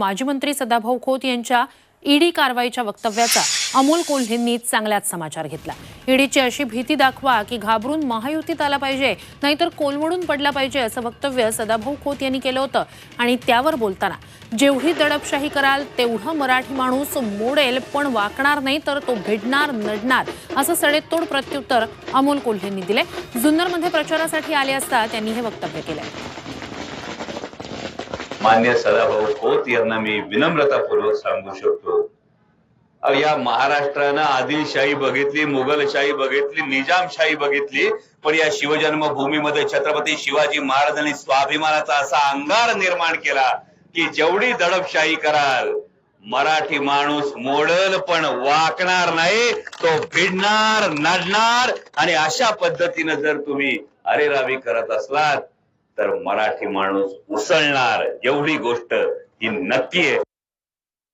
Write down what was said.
माजी मंत्री सदाभाऊ खोत यांच्या ईडी कारवाईच्या वक्तव्याचा अमोल कोल्हेंनी चांगलाच समाचार घेतला. ईडीची अशी भीती दाखवा की घाबरून महायुतीत आला पाहिजे नाहीतर कोलमडून पडला पाहिजे असं वक्तव्य सदाभाऊ खोत यांनी केलं होतं. आणि त्यावर बोलताना जेवढी दडपशाही कराल तेवढं मराठी माणूस मोडेल पण वाकणार नाही तर तो भिडणार नडणार असं सडेतोड प्रत्युत्तर अमोल कोल्हेंनी दिले जुन्नरमध्ये प्रचारासाठी आले असता त्यांनी हे वक्तव्य केलं मान्य सदाभाऊ खोत यांना मी विनम्रतापूर्वक सांगू शकतो. या महाराष्ट्रानं आदिलशाही बघितली मुघलशाही बघितली निजामशाही बघितली पण या शिवजन्मभूमीमध्ये छत्रपती शिवाजी महाराजांनी स्वाभिमानाचा असा अंगार निर्माण केला की जेवढी दडपशाही कराल मराठी माणूस मोडल पण वाकणार नाही तो भिडणार नडणार आणि अशा पद्धतीनं जर तुम्ही अरेरावी करत असलात तर मराठी माणूस उसळणार. एवढी गोष्ट ही नक्की आहे.